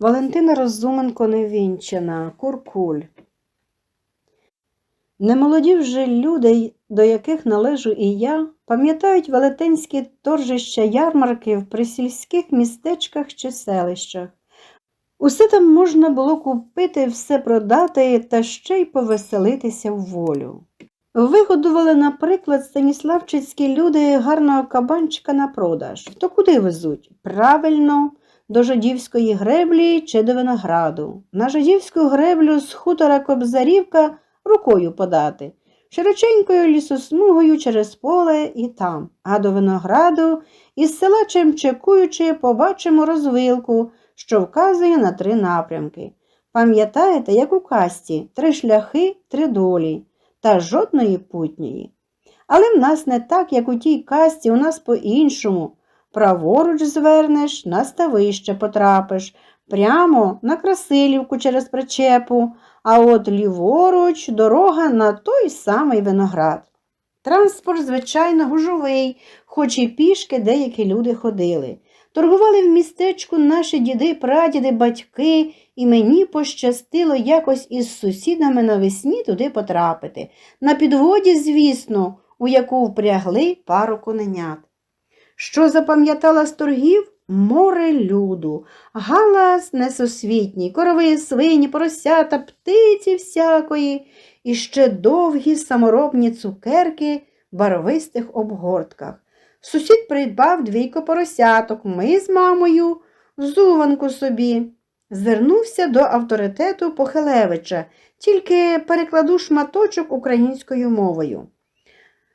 Валентина Розуменко невінчана, Куркуль. Немолоді вже люди, до яких належу і я, пам'ятають велетенські торжища ярмарки в присільських містечках чи селищах. Усе там можна було купити, все продати та ще й повеселитися в волю. Вигодували, наприклад, станіславчицькі люди гарного кабанчика на продаж. То куди везуть? Правильно, до жидівської греблі чи до винограду. На жидівську греблю з хутора Кобзарівка рукою подати, широченькою лісосмугою через поле і там, а до винограду із села Чемчекуючи побачимо розвилку, що вказує на три напрямки. Пам'ятаєте, як у касті три шляхи, три долі та жодної путньої. Але в нас не так, як у тій касті, у нас по-іншому. Праворуч звернеш, на ставище потрапиш, прямо на Красилівку через причепу, а от ліворуч дорога на той самий виноград. Транспорт, звичайно, гужовий, хоч і пішки деякі люди ходили. Торгували в містечку наші діди, прадіди, батьки, і мені пощастило якось із сусідами навесні туди потрапити. На підводі, звісно, у яку впрягли пару коненят. Що запам'ятала з торгів? Море люду, галас несосвітній, корови, свині, поросята, птиці всякої, і ще довгі саморобні цукерки в барвистих обгортках. Сусід придбав двійко поросяток, ми з мамою, зуванку собі. Звернувся до авторитету Похилевича, тільки перекладу шматочок українською мовою.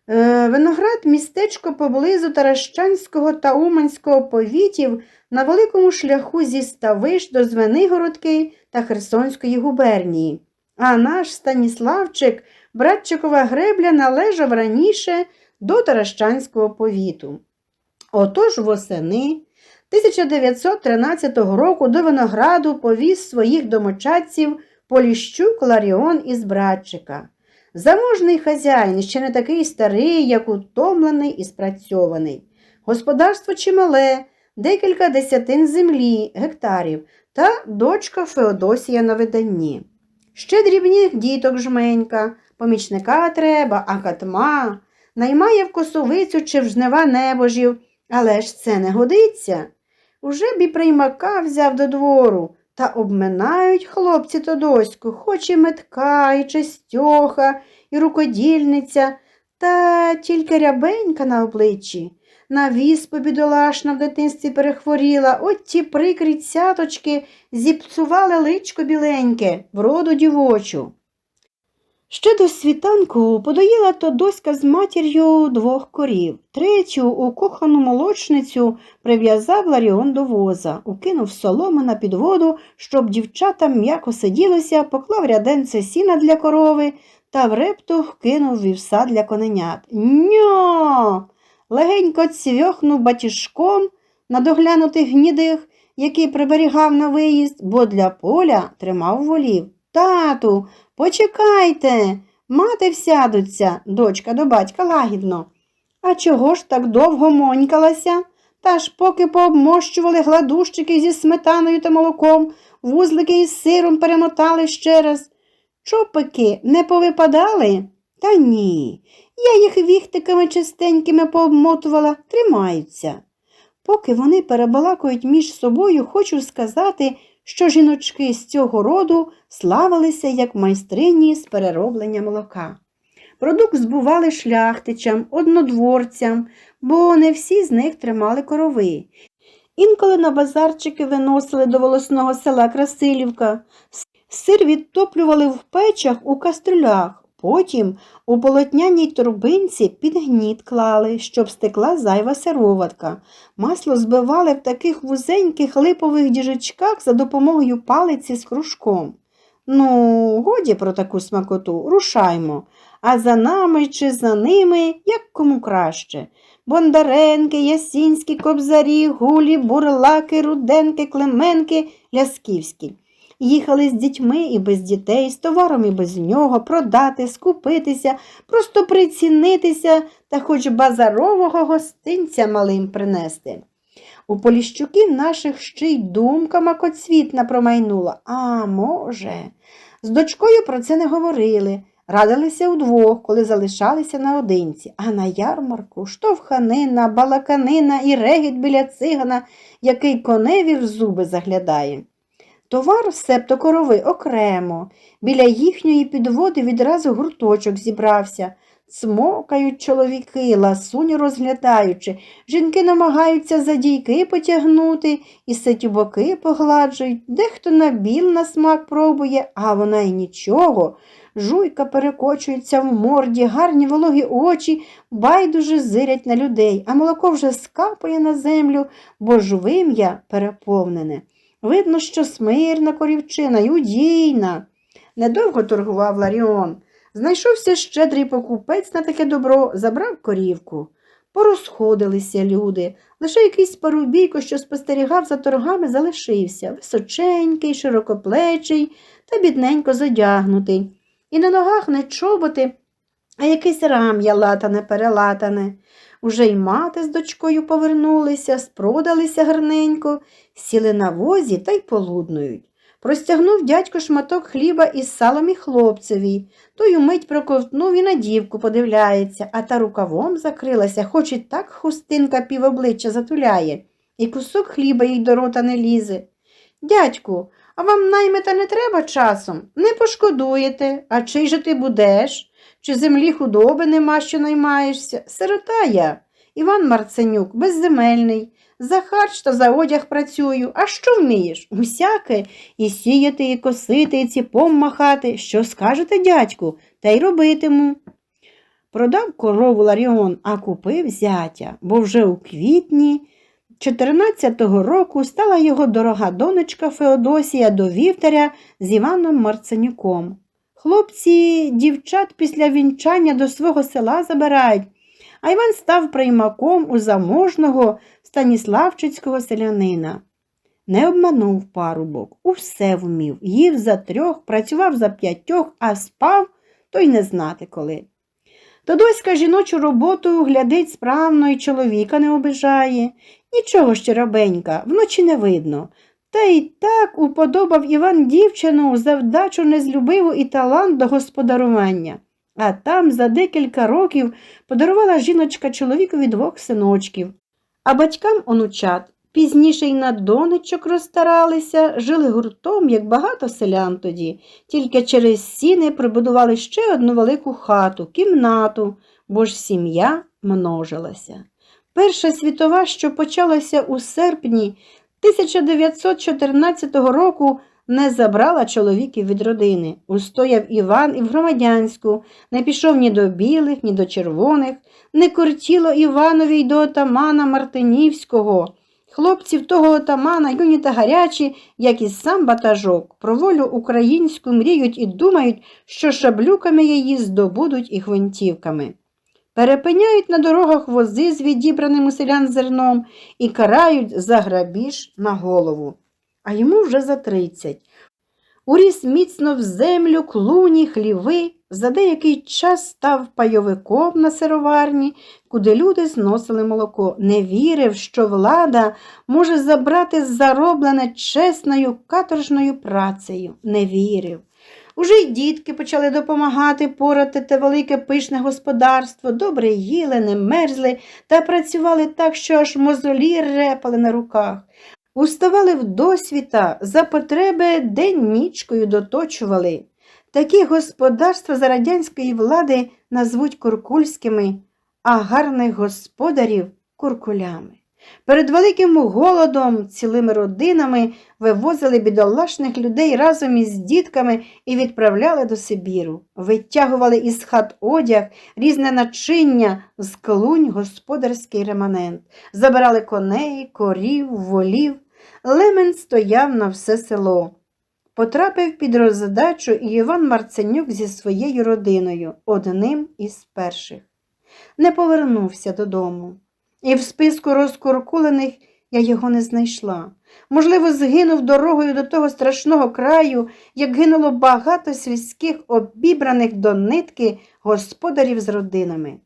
Е, Виноград містечко поблизу Таращанського та Уманського повітів на великому шляху зі Ставиш до Звенигородки та Херсонської губернії. А наш Станіславчик, братчикова гребля, належав раніше до Таращанського повіту. Отож восени 1913 року до Винограду повіз своїх домочадців Поліщук Ларіон із братчика. Заможний хазяїн, ще не такий старий, як утомлений і спрацьований. Господарство чимале, декілька десятин землі, гектарів та дочка Феодосія на виданні. Ще дрібних діток жменька, помічника треба, а катма, наймає в косовицю чи в жнива небожів, але ж це не годиться. Уже б і приймака взяв до двору, та обминають хлопці Тодоську, хоч і метка, і чистьоха, і рукодільниця, та тільки рябенька на обличчі. На віспу бідолашна в дитинстві перехворіла, от ті прикрі цяточки зіпсували личко біленьке, вроду дівочу. Ще до світанку подоїла Тодоська з матір'ю двох корів. Третю у кохану молочницю прив'язав Ларіон до воза, укинув соломи на підводу, щоб дівчатам м'яко сиділося, поклав ряденце сіна для корови та в репту кинув вівса для коненят. Ньо! Легенько цвьохнув батіжком на доглянутих гнідих, який приберігав на виїзд, бо для поля тримав волів. Тату, почекайте, мати всядуться, дочка до батька лагідно. А чого ж так довго монькалася? Та ж поки пообмощували гладущики зі сметаною та молоком, вузлики із сиром перемотали ще раз. Чопики не повипадали? Та ні. Я їх віхтиками чистенькими пообмотувала, тримаються. Поки вони перебалакують між собою, хочу сказати, що жіночки з цього роду славилися як майстрині з перероблення молока. Продукт збували шляхтичам, однодворцям, бо не всі з них тримали корови. Інколи на базарчики виносили до волосного села Красилівка, сир відтоплювали в печах у кастрюлях, потім у полотняній торбинці під гніт клали, щоб стекла зайва сироватка. Масло збивали в таких вузеньких липових діжечках за допомогою палиці з кружком. Ну, годі про таку смакоту, рушаймо, а за нами чи за ними, як кому краще. Бондаренки, Ясінські, Кобзарі, Гулі, Бурлаки, Руденки, Клименки, Лясківські. Їхали з дітьми і без дітей, з товаром і без нього, продати, скупитися, просто прицінитися та хоч базарового гостинця малим принести. У Поліщуків наших ще й думка макоцвітна промайнула. А, може. З дочкою про це не говорили. Радилися удвох, коли залишалися наодинці, а на ярмарку штовханина, балаканина і регіт біля цигана, який коневі в зуби заглядає. Товар, себто корови, окремо. Біля їхньої підводи відразу гурточок зібрався. Цмокають чоловіки, ласуню розглядаючи, жінки намагаються за дійки потягнути і сетюбоки погладжують, дехто на біл на смак пробує, а вона й нічого. Жуйка перекочується в морді, гарні вологі очі, байдуже зирять на людей, а молоко вже скапає на землю, бо ж вим'я переповнене. Видно, що смирна корівчина й удійна. Недовго торгував Ларіон. Знайшовся щедрий покупець на таке добро, забрав корівку. Порозходилися люди. Лише якийсь парубійко, що спостерігав за торгами, залишився височенький, широкоплечий та бідненько задягнутий. І на ногах не чоботи, а якесь рам'я латане, перелатане. Уже й мати з дочкою повернулися, спродалися гарненько, сіли на возі та й полуднують. Простягнув дядько шматок хліба із салом і хлопцеві. Той умить проковтнув і на дівку подивляється, а та рукавом закрилася, хоч і так хустинка півобличчя затуляє, і кусок хліба їй до рота не лізе. Дядьку, а вам наймета не треба часом? Не пошкодуєте, а чий же ти будеш? Чи землі худоби нема, що наймаєшся? Сирота я, Іван Марценюк, безземельний. За харч та за одяг працюю. А що вмієш? Усяке і сіяти, і косити, і ціпом махати. Що скажете, дядьку, та й робитиму. Продав корову Ларіон, а купив зятя, бо вже у квітні 14-го року стала його дорога донечка Феодосія до вівтаря з Іваном Марценюком. Хлопці дівчат після вінчання до свого села забирають, а Іван став приймаком у заможного станіславчицького селянина. Не обманув парубок, усе вмів, їв за трьох, працював за п'ятьох, а спав, то й не знати коли. Тодоська жіночу роботу глядить справно і чоловіка не обижає. Нічого ще рабенька, вночі не видно. Та й так уподобав Іван дівчину за вдачу незлюбиву і талант до господарування. А там за декілька років подарувала жіночка чоловікові двох синочків, а батькам онучат. Пізніше й на донечок розстаралися, жили гуртом, як багато селян тоді, тільки через сіни прибудували ще одну велику хату, кімнату, бо ж сім'я множилася. Перша світова, що почалася у серпні 1914 року, не забрала чоловіків від родини. Устояв Іван і в громадянську, не пішов ні до білих, ні до червоних, не кортіло Іванові й до отамана Мартинівського. Хлопців того отамана, юні та гарячі, як і сам батажок, про волю українську мріють і думають, що шаблюками її здобудуть і гвинтівками. Перепиняють на дорогах вози з відібраним у селян зерном і карають за грабіж на голову. А йому вже за тридцять. Уріс міцно в землю, клуні, хліви, за деякий час став пайовиком на сироварні, куди люди зносили молоко. Не вірив, що влада може забрати зароблене чесною каторжною працею. Не вірив. Уже й дітки почали допомагати порати те велике пишне господарство, добре їли, не мерзли та працювали так, що аж мозолі репали на руках. Уставали в досвіта, за потреби день нічкою доточували. Такі господарства за радянської влади назвуть куркульськими, а гарних господарів куркулями. Перед великим голодом цілими родинами вивозили бідолашних людей разом із дітками і відправляли до Сибіру, витягували із хат одяг, різне начиння, з клунь господарський реманент, забирали коней, корів, волів. Лемен стояв на все село. Потрапив під роздачу і Іван Марценюк зі своєю родиною, одним із перших. Не повернувся додому. І в списку розкуркулених я його не знайшла. Можливо, згинув дорогою до того страшного краю, як гинуло багато сільських обібраних до нитки господарів з родинами.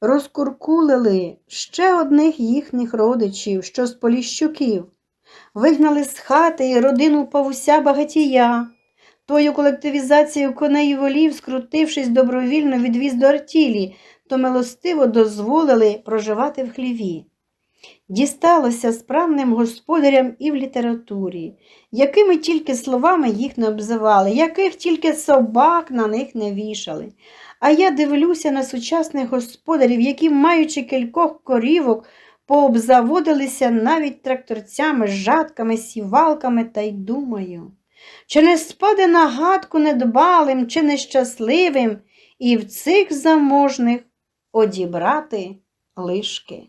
розкуркулили ще одних їхніх родичів, що з Поліщуків, вигнали з хати і родину павуся багатія. Тою колективізацією коней і волів, скрутившись добровільно відвіз до артілі, то милостиво дозволили проживати в хліві. Дісталося справним господарям і в літературі, якими тільки словами їх не обзивали, яких тільки собак на них не вішали. А я дивлюся на сучасних господарів, які, маючи кількох корівок, пообзаводилися навіть тракторцями, жатками, сівалками, та й думаю, чи не спаде на гадку недбалим чи нещасливим і в цих заможних одібрати лишки.